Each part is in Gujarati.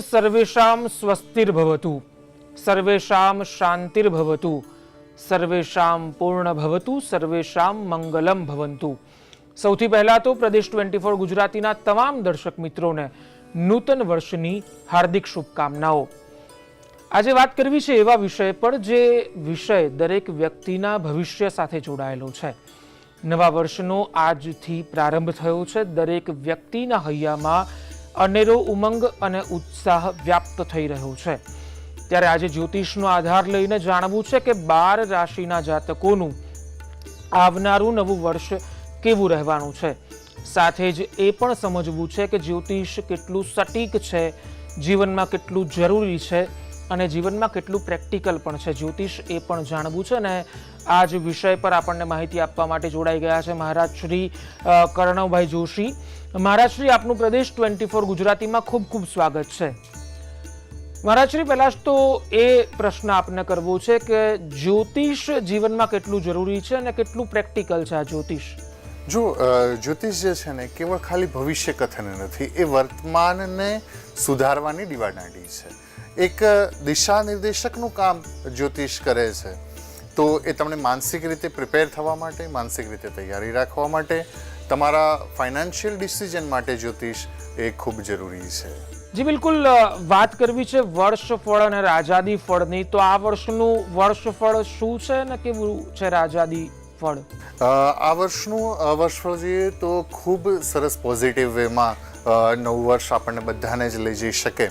સર્વેષામ સ્વસ્તિર્ભવતુ સર્વેષામ શાંતિર્ભવતુ સર્વેષામ પૂર્ણ ભવતુ સર્વેષામ મંગલમ ભવંતુ સૌથી પહેલા તો પ્રદેશ ટ્વેન્ટી ફોર ગુજરાતીના તમામ દર્શક મિત્રોને નૂતન વર્ષની હાર્દિક શુભકામનાઓ. આજે વાત કરવી છે એવા વિષય પર જે વિષય દરેક વ્યક્તિના ભવિષ્ય સાથે જોડાયેલો છે. નવા વર્ષનો આજથી પ્રારંભ થયો છે. દરેક વ્યક્તિના હૈયામાં અનેરો ઉમંગ અને ઉત્સાહ વ્યાપ્ત થઈ રહ્યો છે. ત્યારે આજે જ્યોતિષનો આધાર લઈને જાણવું છે કે બાર રાશિના જાતકોનું આવનારું નવું વર્ષ કેવું રહેવાનું છે. સાથે જ એ પણ સમજવું છે કે જ્યોતિષ કેટલું સટીક છે, જીવનમાં કેટલું જરૂરી છે અને જીવનમાં કેટલું પ્રેક્ટિકલ પણ છે. જ્યોતિષ એ પણ જાણવું છે ને આ જ વિષય પર આપણને માહિતી આપવા માટે જોડાઈ ગયા છે મહારાજ શ્રી કર્ણવભાઈ જોશી. મહારાજ શ્રી આપનું પ્રદેશ ટ્વેન્ટી ફોર ગુજરાતીમાં ખૂબ ખૂબ સ્વાગત છે. મહારાજશ્રી, પહેલાં તો એ પ્રશ્ન આપને કરવો છે કે જ્યોતિષ જીવનમાં કેટલું જરૂરી છે અને કેટલું પ્રેક્ટિકલ છે આ જ્યોતિષ? જો જ્યોતિષ જે છે ને, કેવળ ખાલી ભવિષ્ય કથન નથી, એ વર્તમાનને સુધારવાની દીવાદાંડી છે. એક દિશા નિર્દેશકનું કામ જ્યોતિષ કરે છે, તો એ તમને માનસિક રીતે પ્રિપેર થવા માટે, માનસિક રીતે તૈયારી રાખવા માટે તમારા ફાઇનાન્શિયલ ડિસિઝન માટે જ્યોતિષ એ ખૂબ જરૂરી છે. જી બિલકુલ વાત કરવી છે વર્ષ ફળ અને રાજાદી ફળની. તો આ વર્ષનું વર્ષ ફળ શું છે અને કેવું છે રાજાદી ફળ? આ વર્ષનું વર્ષફળ જોઈએ તો ખૂબ સરસ પોઝિટિવ વેમાં નવું વર્ષ આપણને બધાને જ લઈ જઈ શકે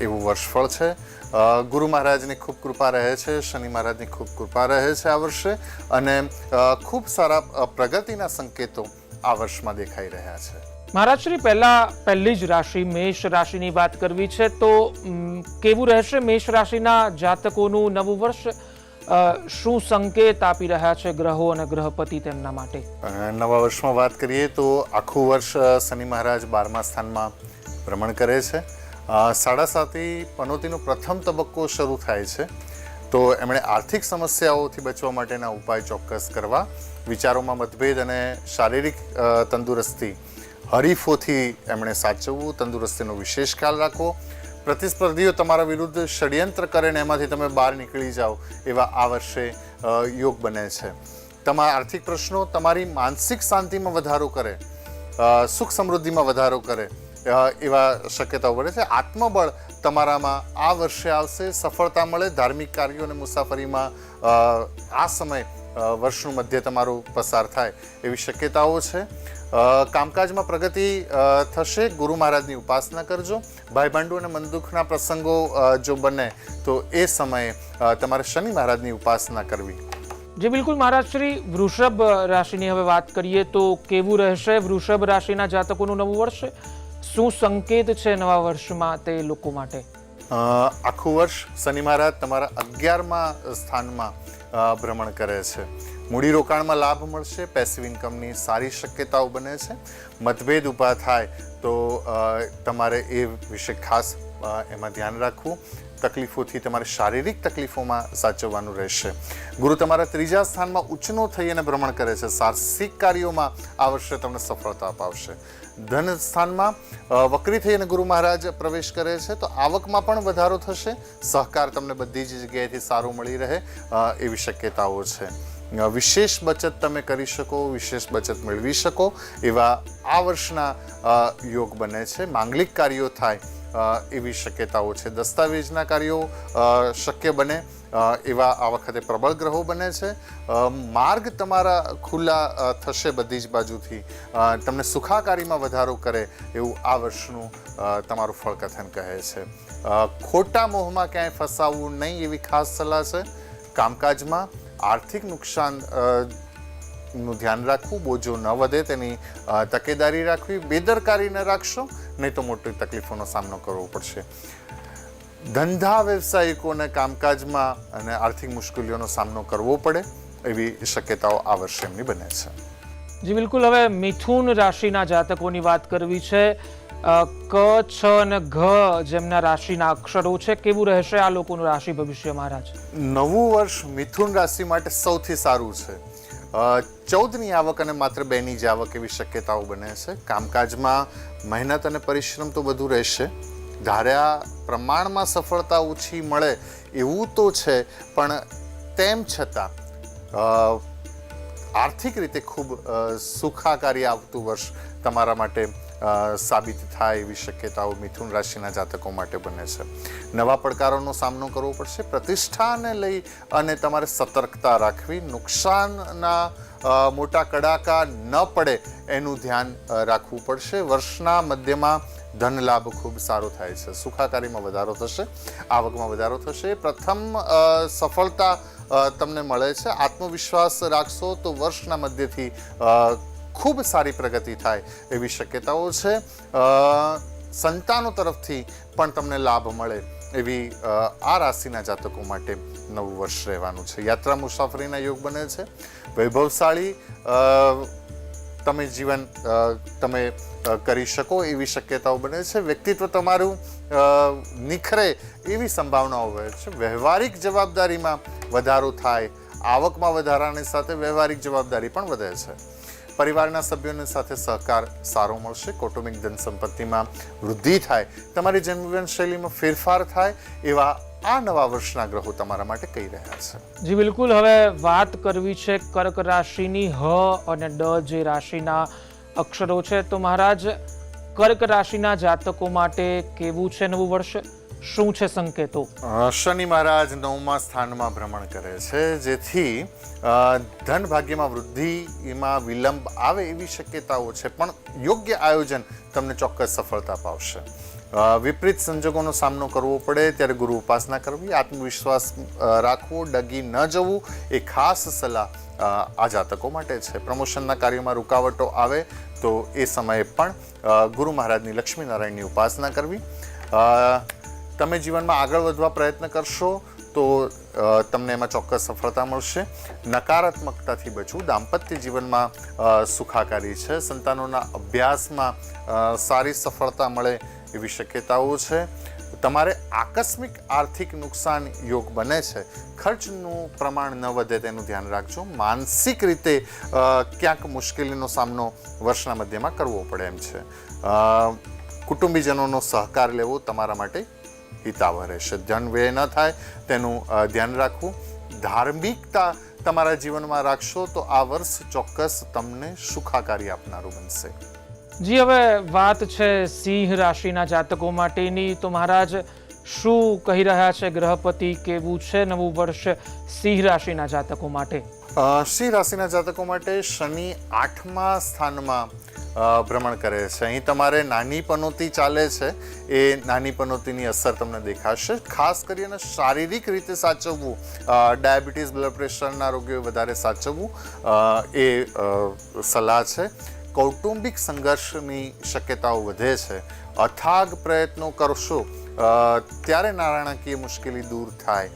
એવું વર્ષફળ છે. ગુરુ મહારાજની ખૂબ કૃપા રહે છે શનિ મહારાજની ખૂબ કૃપા રહે છે આ વર્ષે. અને ખૂબ સારા પ્રગતિના સંકેતો આ વર્ષમાં દેખાઈ રહ્યા છે. મહારાજ શ્રી પહેલા પહેલી જ રાશિ મેષ રાશિની વાત કરવી છે તો કેવું રહેશે મેષ રાશિના જાતકોનું નવું વર્ષ? શું સંકેત આપી રહ્યા છે ગ્રહો અને ગ્રહપતિ તેમના માટે? નવા વર્ષમાં વાત કરીએ તો આખું વર્ષ શનિ મહારાજ બારમા સ્થાનમાં ભ્રમણ કરે છે. સાડા સાતી પનોતીનો પ્રથમ તબક્કો શરૂ થાય છે. તો એમણે આર્થિક સમસ્યાઓથી બચવા માટેના ઉપાય ચોક્કસ કરવા, વિચારોમાં મતભેદ અને શારીરિક તંદુરસ્તી હરીફોથી એમણે સાચવવું, તંદુરસ્તીનો વિશેષ ખ્યાલ રાખવો. પ્રતિસ્પર્ધીઓ તમારા વિરુદ્ધ ષડયંત્ર કરે ને એમાંથી તમે બહાર નીકળી જાઓ એવા આ વર્ષે યોગ બને છે. તમારા આર્થિક પ્રશ્નો તમારી માનસિક શાંતિમાં વધારો કરે સુખ સમૃદ્ધિમાં વધારો કરે. એવા શક્યતાઓ બને છે. આત્મબળ તમારામાં આ વર્ષે આવશે, સફળતા મળે, ધાર્મિક કાર્યો અને મુસાફરીમાં આ સમય વર્ષનું મધ્ય તમારું પસાર થાય એવી શક્યતાઓ છે. કામકાજમાં પ્રગતિ થશે. ગુરુ મહારાજની ઉપાસના કરજો. ભાઈ અને મનદુખના પ્રસંગો જો બને, તો એ સમયે તમારે શનિ મહારાજની ઉપાસના કરવી. જે, બિલકુલ. મહારાજ શ્રી, વૃષભ રાશિની હવે વાત કરીએ તો કેવું રહેશે? વૃષભ રાશિના જાતકોનું નવું વર્ષ શું સંકેત છે નવા વર્ષમાં તે લોકો માટે? આખું વર્ષ શનિ મહારાજ તમારા અગિયારમાં સ્થાનમાં ભ્રમણ કરે છે. મૂડીરોકાણમાં લાભ મળશે પેસિવ ઇન્કમની સારી શક્યતાઓ બને છે. મતભેદ ઊભા થાય તો તમારે એ વિશે ખાસ એમાં ધ્યાન રાખવું. તકલીફોથી તમારે શારીરિક તકલીફોમાં સાચવવાનું રહેશે. ગુરુ તમારા ત્રીજા સ્થાનમાં ઉચ્ચનો થઈ અને ભ્રમણ કરે છે. સાહસિક કાર્યોમાં આ વર્ષે તમને સફળતા અપાવશે. ધન સ્થાનમાં વક્રી થઈ અને ગુરુ મહારાજ પ્રવેશ કરે છે, તો આવકમાં પણ વધારો થશે. સહકાર તમને બધી જ જગ્યાએથી સારો મળી રહે એવી શક્યતાઓ છે. વિશેષ બચત તમે કરી શકો, વિશેષ બચત મેળવી શકો, એવા આ વર્ષના યોગ બને છે. માંગલિક કાર્યો થાય એવી શક્યતાઓ છે. દસ્તાવેજના કાર્યો શક્ય બને એવા આ વખતે પ્રબળ ગ્રહો બને છે. માર્ગ તમારા ખુલ્લા થશે બધી જ બાજુથી. તમને સુખાકારીમાં વધારો કરે એવું આ વર્ષનું તમારું ફળકથન કહે છે. ખોટા મોહમાં ક્યાંય ફસાવવું નહીં એવી ખાસ સલાહ છે. કામકાજમાં આર્થિક નુકસાન નું ધ્યાન રાખવું બોજો ન વધે તેની તકેદારી રાખવી બેદરકારી ન રાખશો નહીં તો મોટી તકલીફોનો સામનો કરવો પડશે. ધંધા વ્યવસાયિકોને કામકાજમાં અને આર્થિક મુશ્કેલીઓનો સામનો કરવો પડે એવી શક્યતાઓ આ વર્ષે એમની બને છે. જી બિલકુલ. હવે મિથુન રાશિના જાતકોની વાત કરવી છે. ક છ અને ઘ જેમના રાશિના અક્ષરો છે કેવું રહેશે આ લોકોનું રાશિ ભવિષ્ય મહારાજ? નવું વર્ષ મિથુન રાશિ માટે સૌથી સારું છે. ચૌદની આવક અને માત્ર બેની જ આવક એવી શક્યતાઓ બને છે. કામકાજમાં મહેનત અને પરિશ્રમ તો વધુ રહેશે. ધાર્યા પ્રમાણમાં સફળતા ઓછી મળે એવું તો છે, પણ તેમ છતાં આર્થિક રીતે ખૂબ સુખાકારી આવતું વર્ષ તમારા માટે સાબિત થાય એવી શક્યતાઓ મિથુન રાશિના જાતકો માટે બને છે. નવા પડકારોનો સામનો કરવો પડશે, પ્રતિષ્ઠાને લઈ અને તમારે સતર્કતા રાખવી. નુકસાનના મોટા કડાકા ન પડે એનું ધ્યાન રાખવું પડશે. વર્ષના મધ્યમાં ધન લાભ ખૂબ સારો થાય છે. સુખાકારીમાં વધારો થશે, આવકમાં વધારો થશે. પ્રથમ સફળતા તમને મળે છે. આત્મવિશ્વાસ રાખશો તો વર્ષના મધ્યથી ખૂબ સારી પ્રગતિ થાય એવી શક્યતાઓ છે. સંતાનો તરફથી પણ તમને લાભ મળે એવી આ રાશિના જાતકો માટે નવું વર્ષ રહેવાનું છે. યાત્રા મુસાફરીના યોગ બને છે. વૈભવશાળી તમે જીવન તમે કરી શકો એવી શક્યતાઓ બને છે. વ્યક્તિત્વ તમારું નિખરે એવી સંભાવનાઓ રહે છે. વ્યવહારિક જવાબદારીમાં વધારો થાય, આવકમાં વધારાની સાથે વ્યવહારિક જવાબદારી પણ વધે છે. પરિવારના સભ્યોની સાથે સહકાર સારો મળશે, કૌટુંબિક ધન સંપત્તિમાં વૃદ્ધિ થાય, તમારી જીવન શૈલીમાં ફેરફાર થાય એવા આ નવા વર્ષના ગ્રહો તમારા માટે કહી રહ્યા છે. જી, બિલકુલ. હવે વાત કરવી છે કર્ક રાશિની હ અને ડ જે રાશિના અક્ષરો છે. તો મહારાજ, કર્ક રાશિના જાતકો માટે કેવું છે નવું વર્ષ? શું છે સંકેતો? શનિ મહારાજ નવમા સ્થાનમાં ભ્રમણ કરે છે, જેથી ધન ભાગ્યમાં વૃદ્ધિમાં વિલંબ આવે એવી શક્યતાઓ છે, પણ યોગ્ય આયોજન તમને ચોક્કસ સફળતા પાવશે. વિપરીત સંજોગોનો સામનો કરવો પડે ત્યારે ગુરુ ઉપાસના કરવી, આત્મવિશ્વાસ રાખવો, ડગી ન જવું એ ખાસ સલાહ આ જાતકો માટે છે. પ્રમોશનના કાર્યોમાં રૂકાવટો આવે તો એ સમયે પણ ગુરુ મહારાજની લક્ષ્મીનારાયણની ઉપાસના કરવી તમે જીવનમાં આગળ વધવા પ્રયત્ન કરશો તો તમને એમાં ચોક્કસ સફળતા મળશે. નકારાત્મકતાથી બચવું દાંપત્ય જીવનમાં સુખાકારી છે. સંતાનોના અભ્યાસમાં સારી સફળતા મળે એવી શક્યતાઓ છે. તમારે આકસ્મિક આર્થિક નુકસાન યોગ બને છે. ખર્ચનું પ્રમાણ ન વધે તેનું ધ્યાન રાખજો. માનસિક રીતે ક્યાંક મુશ્કેલીનો સામનો વર્ષના મધ્યમાં કરવો પડે એમ છે. કુટુંબીજનોનો સહકાર લેવો તમારા માટે હિતાવહ રહેશે. ધન વ્યય ન થાય તેનું ધ્યાન રાખવું. ધાર્મિકતા તમારા જીવનમાં રાખશો તો આ વર્ષ ચોક્કસ તમને સુખાકારી આપનારું બનશે. જી, હવે વાત છે સિંહ રાશિના જાતકો માટેની. તો મહારાજ, શું કહી રહ્યા છે ગ્રહપતિ? કેવું છે નવું વર્ષ સિંહ રાશિના જાતકો માટે? સિંહ રાશિના જાતકો માટે શનિ આઠમા સ્થાનમાં ભ્રમણ કરે છે. અહીં તમારે નાની પનોતી ચાલે છે. એ નાની પનોતીની અસર તમને દેખાશે. ખાસ કરીને શારીરિક રીતે સાચવવું ડાયાબિટીસ, બ્લડ પ્રેશરના રોગીઓ વધારે સાચવવું એ સલાહ છે. કૌટુંબિક સંઘર્ષની શક્યતાઓ વધે છે. અથાગ પ્રયત્નો કરશો ત્યારે નાણાકીય મુશ્કેલી દૂર થાય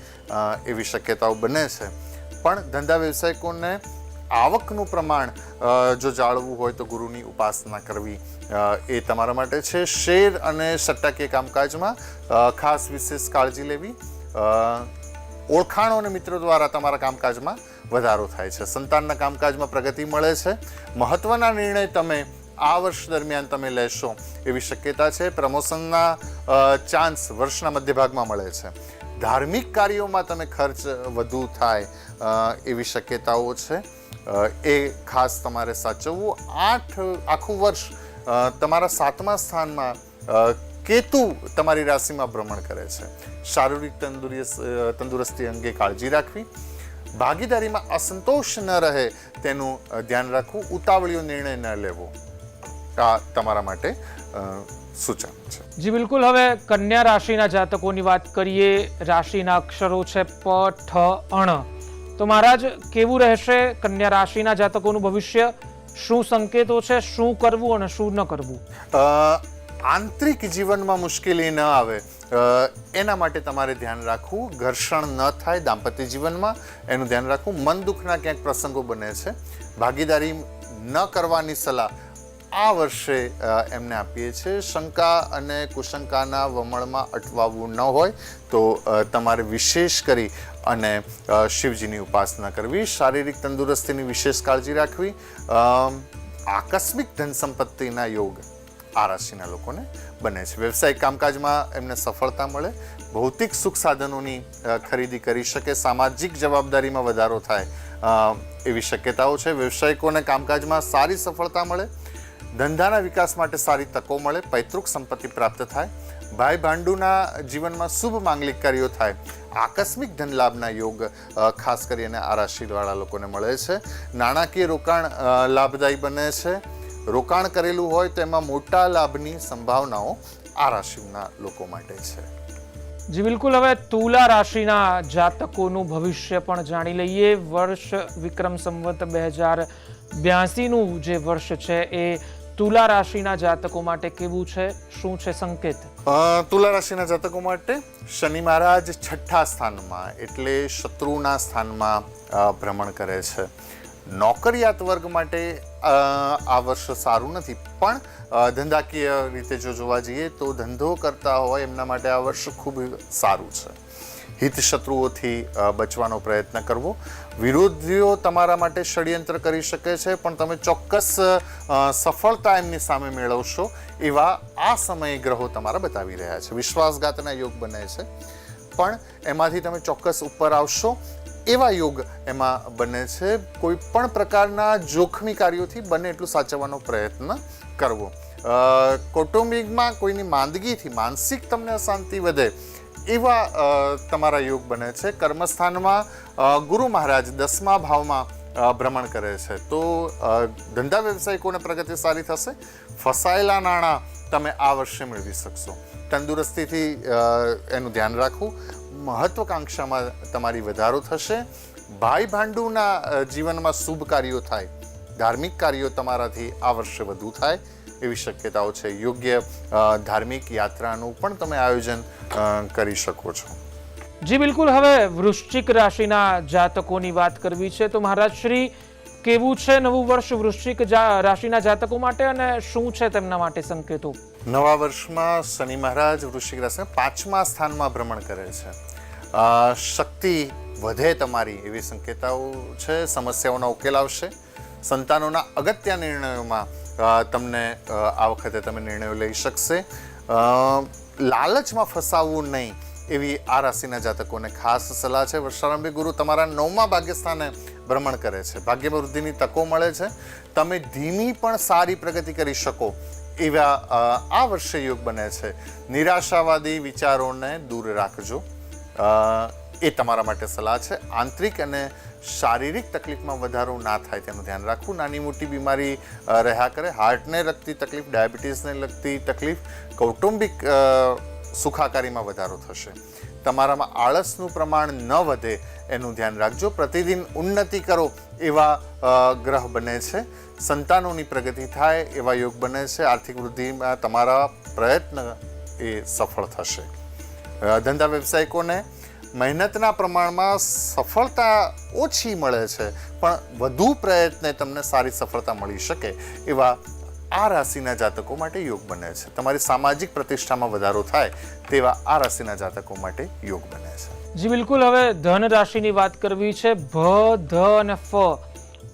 એવી શક્યતાઓ બને છે. પણ ધંધા વ્યવસાયિકોને આવકનું પ્રમાણ જો જાળવવું હોય તો ગુરુની ઉપાસના કરવી એ તમારા માટે છે. શેર અને સટ્ટાકીય કામકાજમાં ખાસ વિશેષ કાળજી લેવી ઓળખાણો અને મિત્રો દ્વારા તમારા કામકાજમાં વધારો થાય છે. સંતાનના કામકાજમાં પ્રગતિ મળે છે. મહત્વના નિર્ણય તમે આ વર્ષ દરમિયાન તમે લેશો એવી શક્યતા છે. પ્રમોશનના ચાન્સ વર્ષના મધ્ય ભાગમાં મળે છે. ધાર્મિક કાર્યોમાં તમે ખર્ચ વધુ થાય એવી શક્યતાઓ છે. એ ખાસ તમારે સાચવવું. આઠ, આખું વર્ષ તમારા સાતમા સ્થાનમાં કેતુ તમારી રાશિમાં ભ્રમણ કરે છે. શારીરિક તંદુરસ્ત તંદુરસ્તી અંગે કાળજી રાખવી. ભાગીદારીમાં અસંતોષ ન રહે તેનું ધ્યાન રાખવું. ઉતાવળિયો નિર્ણય ન લેવો. આ તમારા માટે સૂચન છે. જી બિલકુલ. હવે કન્યા રાશિના જાતકોની વાત કરીએ. રાશિના અક્ષરો છે પ ઠ અણ. તો મહારાજ કેવું રહેશે કન્યા રાશિના જાતકોનું ભવિષ્ય? શું સંકેતો છે? શું કરવું અને શું ન કરવું? આંતરિક જીવનમાં મુશ્કેલી ન આવે. એના માટે તમારે ધ્યાન રાખવું. ઘર્ષણ ન થાય દાંપત્ય જીવનમાં. એનું ધ્યાન રાખવું. મન દુઃખના ક્યાંક પ્રસંગો બને છે. ભાગીદારી ન કરવાની સલાહ. આ વર્ષે એમને આપીએ છીએ શંકા અને કુશંકાના વમળમાં અટવાવું ન હોય તો તમારે વિશેષ કરી અને શિવજીની ઉપાસના કરવી, શારીરિક તંદુરસ્તીની વિશેષ કાળજી રાખવી આકસ્મિક ધન સંપત્તિના યોગ આ રાશિના લોકોને બને છે. વ્યવસાયિક કામકાજમાં એમને સફળતા મળે, ભૌતિક સુખ સાધનોની ખરીદી કરી શકે, સામાજિક જવાબદારીમાં વધારો થાય એવી શક્યતાઓ છે. વ્યવસાયિકોને કામકાજમાં સારી સફળતા મળે ધંધાના વિકાસ માટે સારી તકો મળે, પૈતૃક સંપત્તિ પ્રાપ્ત થાય, ભાઈ ભાંડુના જીવનમાં શુભ માંગલિક કાર્યો થાય, આકસ્મિક ધન લાભના યોગ ખાસ કરીને આ રાશિવાળા લોકોને મળે છે. નાણાકીય રોકાણ લાભદાયી બને છે. રોકાણ કરેલું હોય તો એમાં મોટા લાભની સંભાવનાઓ આ રાશિના લોકો માટે છે. જી, બિલકુલ. હવે તુલા રાશિના જાતકોનું ભવિષ્ય પણ જાણી લઈએ. વર્ષ વિક્રમ સંવત બે હજાર બ્યાસીનું જે વર્ષ છે એ તુલા રાશિના જાતકો માટે કેવું છે? શું છે સંકેત? તુલા રાશિના જાતકો માટે શનિ મહારાજ છઠ્ઠા સ્થાનમાં એટલે શત્રુના સ્થાનમાં ભ્રમણ કરે છે. નોકરિયાત વર્ગ માટે આ વર્ષ સારું નથી, પણ ધંધાકીય રીતે જો જોવા જઈએ તો ધંધો કરતા હોય એમના માટે આ વર્ષ ખૂબ સારું છે. હિત શત્રુઓથી અ, બચવાનો પ્રયત્ન કરવો. વિરોધીઓ તમારા માટે ષડયંત્ર કરી શકે છે પણ તમે ચોક્કસ સફળતા એમની સામે મેળવશો એવા આ સમયે ગ્રહો તમારા બતાવી રહ્યા છે. વિશ્વાસઘાતના યોગ બને છે. પણ એમાંથી તમે ચોક્કસ ઉપર આવશો એવા યોગ એમાં બને છે. કોઈ પણ પ્રકારના જોખમી કાર્યોથી બને એટલું સાચવવાનો પ્રયત્ન કરવો. કૌટુંબિકમાં કોઈની માંદગીથી માનસિક તમને અશાંતિ વધે એવા તમારા યોગ બને છે. કર્મસ્થાનમાં ગુરુ મહારાજ દસમા ભાવમાં ભ્રમણ કરે છે. તો ધંધા વ્યવસાયિકોને પ્રગતિ સારી થશે? ફસાયેલા નાણાં તમે આ વર્ષે મેળવી શકશો. તંદુરસ્તીથી એનું ધ્યાન રાખવું. મહત્વકાંક્ષામાં તમારી વધારો થશે. ભાઈ ભાંડુના જીવનમાં શુભ કાર્યો થાય. ધાર્મિક કાર્યો તમારાથી આ વર્ષે વધુ થાય. એવી શક્યતાઓ છે. યોગ્ય ધાર્મિક યાત્રાનું પણ તમે આયોજન કરી શકો છો. જી બિલકુલ. હવે વૃશ્ચિક રાશિના જાતકોની વાત કરવી છે તો મહારાજ શ્રી કેવું છે નવું વર્ષ વૃશ્ચિક રાશિના જાતકો માટે અને શું છે તેમના માટે સંકેતો? નવા વર્ષમાં શનિ મહારાજ વૃશ્ચિક રાશિ પાંચમા સ્થાનમાં ભ્રમણ કરે છે. શક્તિ વધે તમારી એવી સંકેતાઓ છે સમસ્યાઓના ઉકેલ આવશે. સંતાનોના અગત્ય નિર્ણયોમાં તમને આ વખતે તમે નિર્ણયો લઈ શકશે. લાલચમાં ફસાવવું નહીં એવી આ રાશિના જાતકોને ખાસ સલાહ છે. વર્ષારંભી ગુરુ તમારા નવમા ભાગ્યસ્થાને ભ્રમણ કરે છે. ભાગ્ય વૃદ્ધિની તકો મળે છે. તમે ધીમી પણ સારી પ્રગતિ કરી શકો એવા આ વર્ષે યોગ બને છે. નિરાશાવાદી વિચારોને દૂર રાખજો. એ તમારા માટે સલાહ છે. આંતરિક અને શારીરિક તકલીફમાં વધારો ના થાય તેનું ધ્યાન રાખવું. નાની મોટી બીમારી રહ્યા કરે. હાર્ટને લગતી તકલીફ, ડાયાબિટીસને લગતી તકલીફ, કૌટુંબિક સુખાકારીમાં વધારો થશે. તમારામાં આળસનું પ્રમાણ ન વધે એનું ધ્યાન રાખજો. પ્રતિદિન ઉન્નતિ કરો એવા ગ્રહ બને છે. સંતાનોની પ્રગતિ થાય એવા યોગ બને છે. આર્થિક વૃદ્ધિમાં તમારા પ્રયત્ન એ સફળ થશે. ધંધા વ્યવસાયિકોને મહેનતના પ્રમાણમાં સફળતા ઓછી મળે છે પણ વધુ પ્રયત્ને તમને સારી સફળતા મળી શકે એવા આ રાશિના જાતકો માટે યોગ બને છે. તમારી સામાજિક પ્રતિષ્ઠામાં વધારો થાય તેવા આ રાશિના જાતકો માટે યોગ બને છે. જી બિલકુલ હવે ધન રાશિની વાત કરવી છે. ભ ધ અને ફ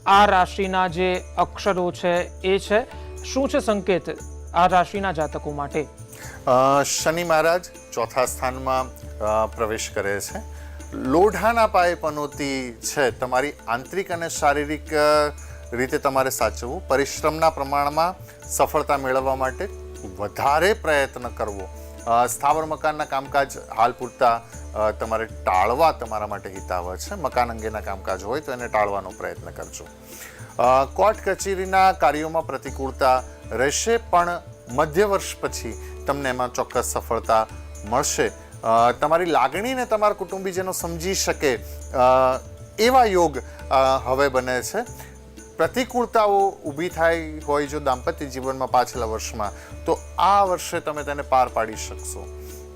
આ રાશિના જે અક્ષરો છે એ છે. શું છે સંકેત આ રાશિના જાતકો માટે? શનિ મહારાજ ચોથા સ્થાનમાં પ્રવેશ કરે છે. લોઢાના પાયે પનોતી છે. તમારી આંતરિક અને શારીરિક રીતે તમારે સાચવવું. પરિશ્રમના પ્રમાણમાં સફળતા મેળવવા માટે વધારે પ્રયત્ન કરવો. સ્થાવર મકાનના કામકાજ હાલ પૂરતા તમારે ટાળવા તમારા માટે હિતાવહ છે. મકાન અંગેના કામકાજ હોય તો એને ટાળવાનો પ્રયત્ન કરજો. કોર્ટ કચેરીના કાર્યોમાં પ્રતિકૂળતા રહેશે, પણ મધ્ય વર્ષ પછી તમને એમાં ચોક્કસ સફળતા મળશે. તમારી લાગણીને તમારા કુટુંબીજનો સમજી શકે એવા યોગ હવે બને છે. પ્રતિકૂળતાઓ ઊભી થાય હોય જો દાંપત્ય જીવનમાં પાછલા વર્ષમાં, તો આ વર્ષે તમે તેને પાર પાડી શકશો.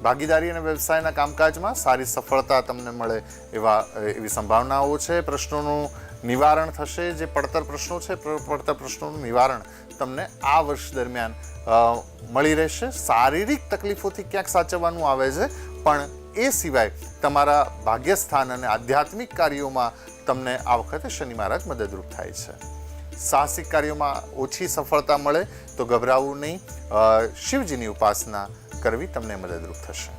ભાગીદારી અને વ્યવસાયના કામકાજમાં સારી સફળતા તમને મળે એવા, એવી સંભાવનાઓ છે. પ્રશ્નોનું નિવારણ થશે, જે પડતર પ્રશ્નો છે પડતર પ્રશ્નોનું નિવારણ તમને આ વર્ષ દરમિયાન મળી રહેશે. શારીરિક તકલીફોથી ક્યાંક સાચવવાનું આવે છે. પણ એ સિવાય તમારા ભાગ્યસ્થાન અને આધ્યાત્મિક કાર્યોમાં તમને આ વખતે શનિ મહારાજ મદદરૂપ થાય છે. સાહસિક કાર્યોમાં ઓછી સફળતા મળે તો ગભરાવું નહીં. શિવજીની ઉપાસના કરવી તમને મદદરૂપ થશે.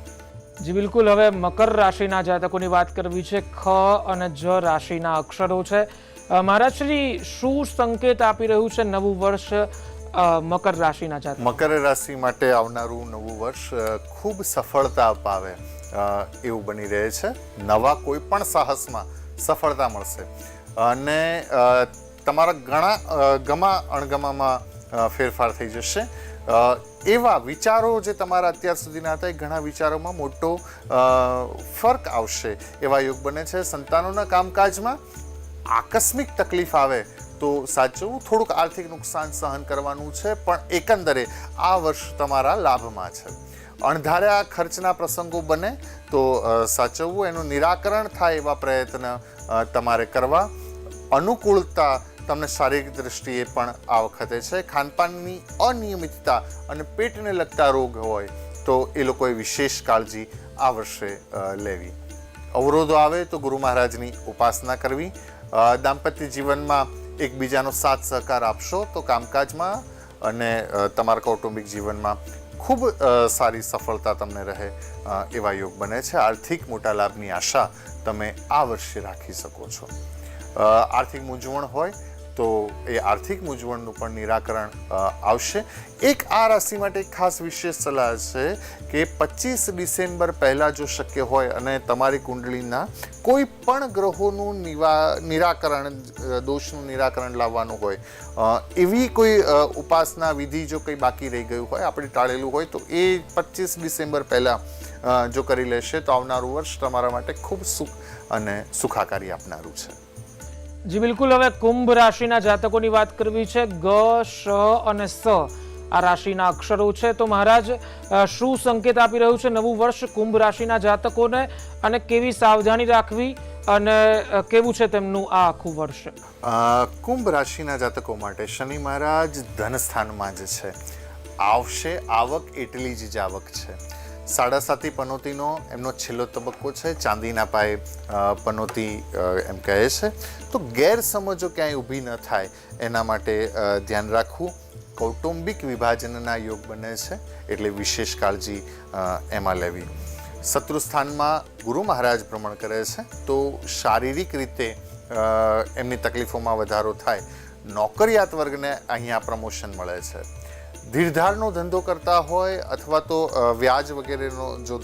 જી, બિલકુલ. હવે મકર રાશિના જાતકોની વાત કરવી છે. ખ અને જ રાશિના અક્ષરો છે. મહારાજ શ્રી શું સંકેત આપી રહ્યું છે નવું વર્ષ મકર રાશિના જાતક. મકર રાશિ માટે આવનારું નવું વર્ષ ખૂબ સફળતા અપાવે એવું બની રહે છે. નવા કોઈ પણ સાહસમાં સફળતા મળશે. અને તમારા ઘણા ગમા અણગમામાં ફેરફાર થઈ જશે. એવા વિચારો જે તમારા અત્યાર સુધીના હતા, એ ઘણા વિચારોમાં મોટો ફરક આવશે. એવા યોગ બને છે. સંતાનોના કામકાજમાં આકસ્મિક તકલીફ આવે તો સાચવું થોડુંક આર્થિક નુકસાન સહન કરવાનું છે, પણ એકંદરે આ વર્ષ તમારા લાભમાં છે. અણધાર્યા ખર્ચના પ્રસંગો બને તો સાચવવું, એનું નિરાકરણ થાય એવા પ્રયત્ન તમારે કરવા. અનુકૂળતા તમને શારીરિક દ્રષ્ટિએ પણ આ વખતે છે. ખાનપાનની અનિયમિતતા અને પેટને લગતા રોગ હોય તો એ લોકોએ વિશેષ કાળજી આ વર્ષે લેવી. અવરોધો આવે તો ગુરુ મહારાજની ઉપાસના કરવી. દાંપત્ય જીવનમાં એકબીજાનો સાથ સહકાર આપશો તો કામકાજમાં અને તમારા કૌટુંબિક જીવનમાં ખૂબ સારી સફળતા તમને રહે એવા યોગ બને છે. આર્થિક મોટા લાભની આશા તમે આ વર્ષે રાખી શકો છો. આર્થિક મૂંઝવણ હોય તો એ આર્થિક મૂંઝવણનું પણ નિરાકરણ આવશે. એક આ રાશિ માટે ખાસ વિશેષ સલાહ છે કે પચીસ ડિસેમ્બર પહેલાં જો શક્ય હોય અને તમારી કુંડળીના કોઈ પણ ગ્રહોનું નિવા, નિરાકરણ દોષનું નિરાકરણ લાવવાનું હોય એવી કોઈ ઉપાસના વિધિ જો કંઈ બાકી રહી ગયું હોય, આપણે ટાળેલું હોય, તો એ પચીસ ડિસેમ્બર પહેલાં જો કરી લેશે તો આવનારું વર્ષ તમારા માટે ખૂબ સુખ અને સુખાકારી આપનારું છે. જી, બિલકુલ. હવે કુંભ રાશિના જાતકોની વાત કરવી છે. ગ, શ અને સ આ રાશિના અક્ષરો છે. તો મહારાજ શું સંકેત આપી રહ્યું છે નવું વર્ષ કુંભ રાશિના જાતકોને અને કેવી સાવધાની રાખવી અને કેવું છે તેમનું આ આખું વર્ષ? કુંભ રાશિના જાતકો માટે શનિ મહારાજ ધન સ્થાનમાં જ છે. આવશે આવક એટલી જ આવક છે. સાડા સાતી પનોતીનો એમનો છેલ્લો તબક્કો છે, ચાંદીના પાયે પનોતી એમ કહે છે. તો ગેરસમજો ક્યાંય ઊભી ન થાય એના માટે ધ્યાન રાખવું કૌટુંબિક વિભાજનના યોગ બને છે, એટલે વિશેષ કાળજી એમાં લેવી. શત્રુ સ્થાનમાં ગુરુ મહારાજ ભ્રમણ કરે છે, તો શારીરિક રીતે એમની તકલીફોમાં વધારો થાય. નોકરિયાત વર્ગને અહીંયા પ્રમોશન મળે છે. ધીરધારનો ધંધો કરતા હોય અથવા તો વ્યાજ વગેરેનો જો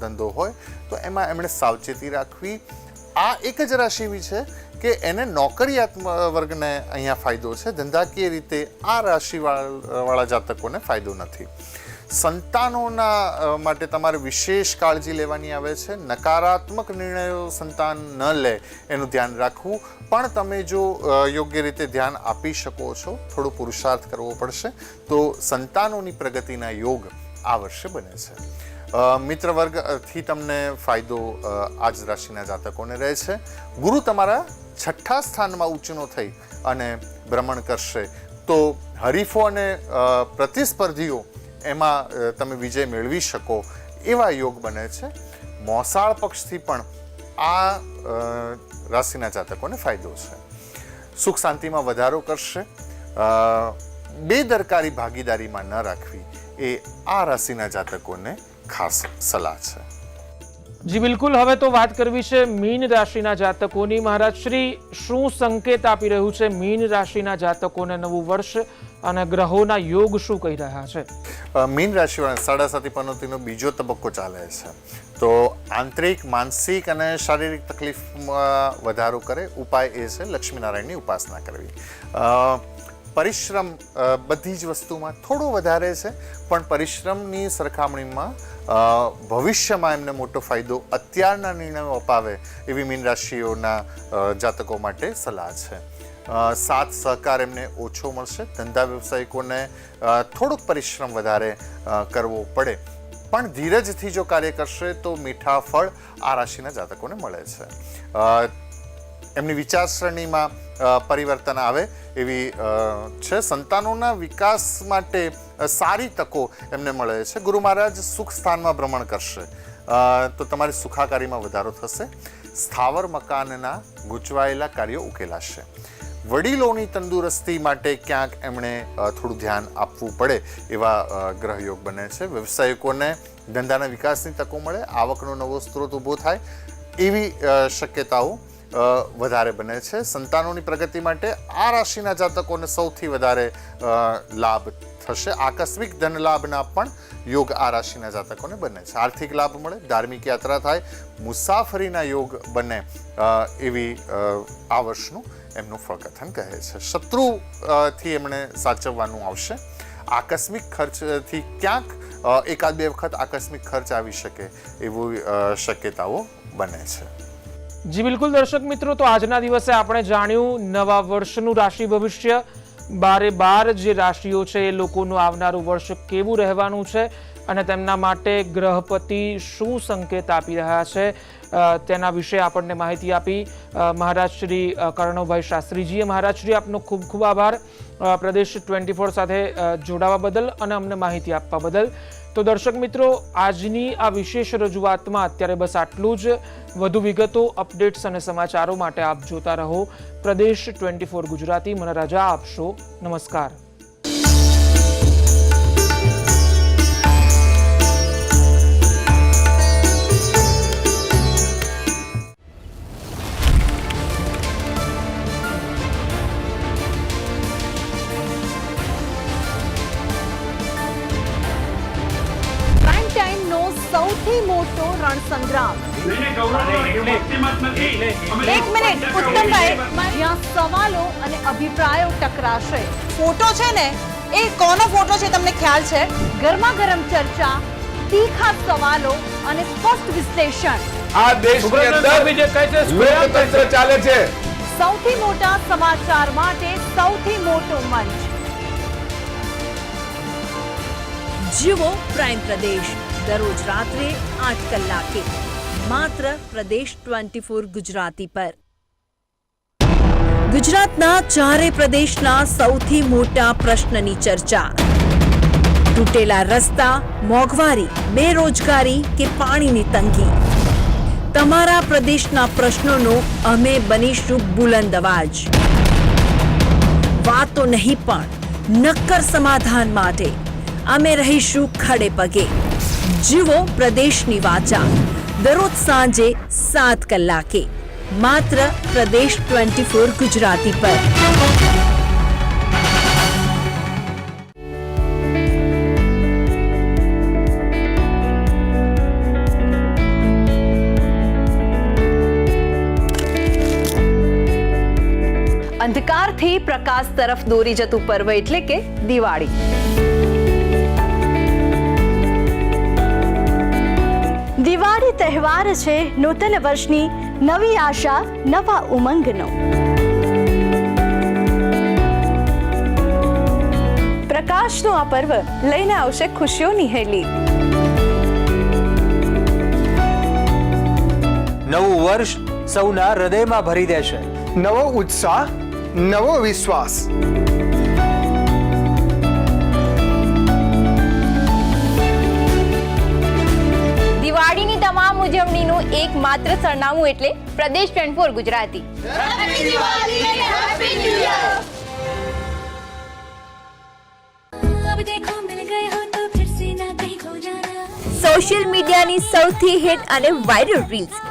ધંધો હોય, તો એમાં એમણે સાવચેતી રાખવી. આ એક જ રાશિ એવી છે કે એને નોકરિયાત વર્ગને અહીંયા ફાયદો છે. ધંધાકીય રીતે આ રાશિવાળા, વાળા જાતકોને ફાયદો નથી. સંતાનોના માટે તમારે વિશેષ કાળજી લેવાની આવે છે. નકારાત્મક નિર્ણયો સંતાન ન લે, એનું ધ્યાન રાખવું. પણ તમે જો યોગ્ય રીતે ધ્યાન આપી શકો છો, થોડો પુરુષાર્થ કરવો પડશે, તો સંતાનોની પ્રગતિના યોગ આ વર્ષે બને છે. મિત્ર વર્ગથી તમને ફાયદો આજ રાશિના જાતકોને રહે છે. ગુરુ તમારા છઠ્ઠા સ્થાનમાં ઉચ્ચનો થઈ અને ભ્રમણ કરશે. તો હરીફો અને પ્રતિસ્પર્ધીઓ એમાં તમે વિજય મેળવી શકો એવા યોગ બને છે. મોસાળ પક્ષથી પણ આ રાશિના જાતકોને ફાયદો છે. સુખ શાંતિમાં વધારો કરશે. બેદરકારી ભાગીદારીમાં ન રાખવી એ આ રાશિના જાતકોને ખાસ સલાહ છે. જી, બિલકુલ. હવે તો વાત કરવી છે મીન રાશિના જાતકોની. મહારાજ, શ્રી, શું સંકેત આપી રહ્યું છે મીન રાશિના જાતકોને નવું વર્ષ અને ગ્રહોના યોગ શું કહી રહ્યા છે? મીન રાશિવાળા સાડા સાતી પનોતીનો બીજો તબક્કો ચાલે છે. તો આંતરિક, માનસિક અને શારીરિક તકલીફમાં વધારો કરે. ઉપાય એ છે લક્ષ્મીનારાયણની ઉપાસના કરવી. પરિશ્રમ બધી જ વસ્તુમાં થોડો વધારે છે, પણ પરિશ્રમની સરખામણીમાં ભવિષ્યમાં એમને મોટો ફાયદો અત્યારના નિર્ણયો અપાવે એવી મીન રાશિઓના જાતકો માટે સલાહ છે. સાથ સહકાર એમને ઓછો મળશે, ધંધા વ્યવસાયિકોને થોડોક પરિશ્રમ વધારે કરવો પડે. પણ ધીરજથી જો કાર્ય કરશે તો મીઠા ફળ આ રાશિના જાતકોને મળે છે. એમની વિચારસરણીમાં પરિવર્તન આવે એવી છે. સંતાનોના વિકાસ માટે સારી તકો એમને મળે છે. ગુરુ મહારાજ સુખ સ્થાનમાં ભ્રમણ કરશે. તો તમારી સુખાકારીમાં વધારો થશે. સ્થાવર મકાનના ગૂંચવાયેલા કાર્યો ઉકેલાશે. વડીલોની તંદુરસ્તી માટે ક્યાંક એમણે થોડું ધ્યાન આપવું પડે એવા ગ્રહયોગ બને છે. વ્યવસાયિકોને ધંધાના વિકાસની તકો મળે, આવકનો નવો સ્ત્રોત ઊભો થાય એવી શક્યતાઓ વધારે બને છે. સંતાનોની પ્રગતિ માટે આ રાશિના જાતકોને સૌથી વધારે લાભ થશે. આકસ્મિક ધન લાભના પણ યોગ આ રાશિના જાતકોને બને છે. આર્થિક લાભ મળે, ધાર્મિક યાત્રા થાય, મુસાફરીના યોગ બને એવી આ વર્ષનું એમનું ફળકથન કહે છે. શત્રુ થી એમણે સાચવવાનું આવશે. આકસ્મિક ખર્ચથી ક્યાંક એકાદ બે વખત આકસ્મિક ખર્ચ આવી શકે એવી શક્યતાઓ બને છે. જી બિલકુલ દર્શક મિત્રો, તો આજના દિવસે આપણે જાણ્યું નવા વર્ષનું રાશિ ભવિષ્ય. બારે બાર જે રાશિઓ છે એ લોકોનું આવનારું વર્ષ કેવું રહેવાનું છે અને તેમના માટે ગ્રહપતિ શું સંકેત આપી રહ્યા છે તેના વિશે આપણને માહિતી આપી મહારાજ શ્રી કર્ણવભાઈ શાસ્ત્રીજીએ. મહારાજ શ્રી, આપનો ખૂબ ખૂબ આભાર. પ્રદેશ ટ્વેન્ટી ફોર સાથે જોડાવા બદલ અને અમને માહિતી આપવા બદલ. તો દર્શક મિત્રો, આજની આ વિશેષ રજૂઆતમાં અત્યારે બસ આટલું જ. વધુ વિગતો, અપડેટ્સ અને સમાચારો માટે આપ જોતા રહો. પ્રદેશ ટ્વેન્ટી ફોર ગુજરાતી. મને રજા આપશો. નમસ્કાર. એક મિનિટ ઉત્તમભાઈ જ્યાં સવાલો અને અભિપ્રાયો ટકરાશે. ફોટો છે ને એ કોનો ફોટો છે તમને ખ્યાલ છે? ગરમા ગરમ ચર્ચા તીખા સવાલો અને સ્પષ્ટ વિશ્લેષણ. આ દેશની અંદર લોકતંત્ર ચાલે છે. સૌથી મોટા સમાચાર માટે સૌથી મોટો મંચ. જીવો પ્રાઇમ પ્રદેશ દરરોજ રાત્રે આઠ કલાકે. માત્ર પ્રદેશ ટ્વેન્ટી ફોર ગુજરાતી પર ગુજરાતના ચારે પ્રદેશના સૌથી મોટા પ્રશ્નની ચર્ચા તૂટેલા રસ્તા મોંઘવારી બેરોજગારી કે પાણીની તંગી તમારા પ્રદેશના પ્રશ્નોનો અમે બનીશું બુલંદ અવાજ વાતો નહીં પણ નક્કર સમાધાન માટે અમે રહીશું ખડે પગે જીવો પ્રદેશની વાચા દરરોજ સાંજે સાત કલાકે. માત્ર પ્રદેશ ટ્વેન્ટી ફોર ગુજરાતી પર. અંધકારથી પ્રકાશ તરફ દોરી જતું પર્વ એટલે કે દિવાળી. દિવાળી તહેવાર છે નૂતન વર્ષની નવી આશા નવા ઉમંગનો. પ્રકાશનો આ પર્વ લઈને આવશે ખુશીઓની હેલી. નવું વર્ષ સૌના હૃદયમાં ભરી દેશે. નવો ઉત્સાહ નવો વિશ્વાસ. દિવાળીની તમામ ઉજવણીનું એકમાત્ર સરનામું એટલે પ્રદેશ ટ્વેન્ટી ફોર ગુજરાતી. સોશિયલ મીડિયાની સૌથી હિટ અને વાયરલ રીલ્સ.